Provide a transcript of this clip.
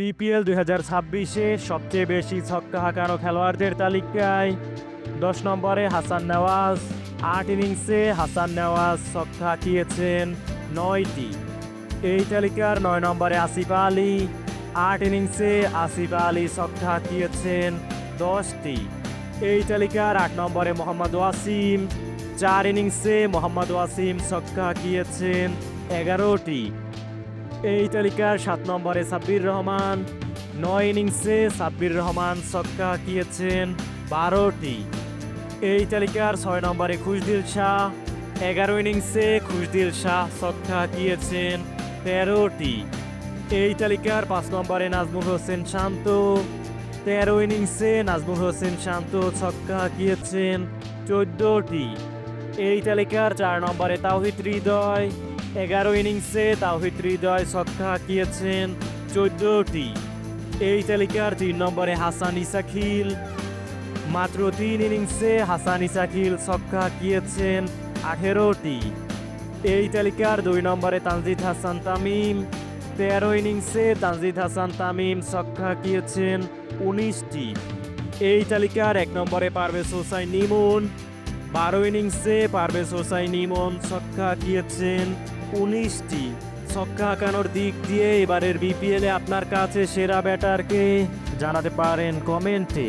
BPL দুই হাজার ছাব্বিশে সবচেয়ে বেশি ছক্কা হাঁকানো খেলোয়াড়দের তালিকায় দশ নম্বরে হাসান নেওয়াজ, আট ইনিংসে হাসান নেওয়াজ ছক্কা হাঁকিয়েছেন নয়টি। এই তালিকার নয় নম্বরে আসিফ আলী, আট ইনিংসে আসিফ আলী ছক্কা হাঁকিয়েছেন দশটি। এই তালিকার আট নম্বরে মোহাম্মদ ওয়াসিম, চার ইনিংসে মোহাম্মদ ওয়াসিম ছক্কা হাঁকিয়েছেন এগারোটি। এই তালিকার সাত নম্বরে সাব্বির রহমান। নয় ইনিংসে সাব্বির রহমান ছক্কা হাঁকিয়েছেন বারোটি। এই তালিকার ছয় নম্বরে খুশদিল শাহ। এগারো ইনিংসে খুশদিল শাহ ছক্কা হাঁকিয়েছেন তেরোটি। এই তালিকার পাঁচ নম্বরে নাজমুল হোসেন শান্ত। তেরো ইনিংসে নাজমুল হোসেন শান্ত ছক্কা হাঁকিয়েছেন চোদ্দটি। এই তালিকার চার নম্বরে তাওহিদ হৃদয়। এগারো ইনিংসে তাওহিদ হৃদয় ছক্কা হাঁকিয়েছেন চোদ্দটি। এই তালিকার তিন নম্বরে হাসান ইসাখিল। মাত্র তিন ইনিংসে হাসান ইসাখিল ছক্কা হাঁকিয়েছেন আঠেরোটি। এই তালিকার দুই নম্বরে তানজিদ হাসান তামিম। তেরো ইনিংসে তানজিদ হাসান তামিম ছক্কা হাঁকিয়েছেন উনিশটি। এই তালিকার এক নম্বরে পারভেজ হোসাইন নিমুন। বারো ইনিংসে পারভেজ হোসাইন নিমন ছক্কা হাঁকিয়েছেন উনিশটি। ছক্কা হাঁকানোর দিক দিয়ে এবারের বিপিএলে আপনার কাছে সেরা ব্যাটারকে জানাতে পারেন কমেন্টে।